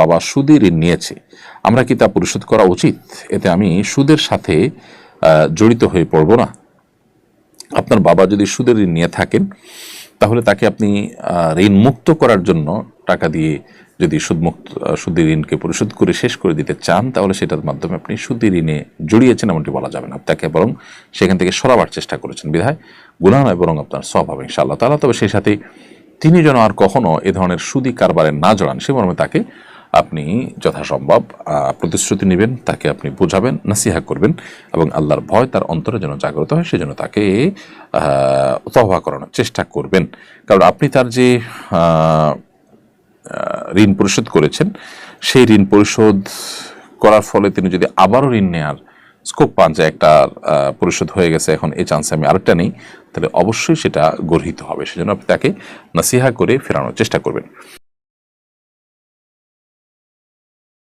বাবা সুদে ঋণ নিয়েছে। আমরা কি তা পরিশোধ করা উচিত? এতে আমি সুদের সাথে জড়িত হয়ে পড়ব না। আপনার বাবা যদি সুদের ঋণ নিয়ে থাকেন, তাহলে তাকে আপনি ঋণ মুক্ত করার জন্য টাকা দিয়ে যদি সুদমুক্ত সুদের ঋণকে পরিশোধ করে শেষ করে দিতে চান, তাহলে সেটার মাধ্যমে আপনি সুদের ঋণে জড়িয়েছেন এমনটি বলা যাবে না। তাকে বরং সেখান থেকে সরাবার চেষ্টা করেছেন, বিধায় গুণা নয়, বরং আপনার সব হবে ইনশাআল্লাহ তালা তবে সেই সাথে তিনি যেন আর কখনো এ ধরনের সুদি কারবারে না জড়ান, সে মর্মে তাকে আপনি যথাসম্ভব প্রতিশ্রুতি নেবেন, তাকে আপনি বোঝাবেন, নাসিহা করবেন এবং আল্লাহর ভয় তার অন্তরে যেন জাগ্রত হয়, সেজন্য তাকে তহবা করানোর চেষ্টা করবেন। কারণ আপনি তার যে ঋণ পরিশোধ করেছেন, সেই ঋণ পরিশোধ করার ফলে তিনি যদি আবারও ঋণ নেওয়ার স্কোপ পান যে একটা পরিশোধ হয়ে গেছে, এখন এই চান্সে আমি আরেকটা নেই, তাহলে অবশ্যই সেটা গর্হিত হবে, সেজন্য আপনি তাকে নাসিহা করে ফেরানোর চেষ্টা করবেন।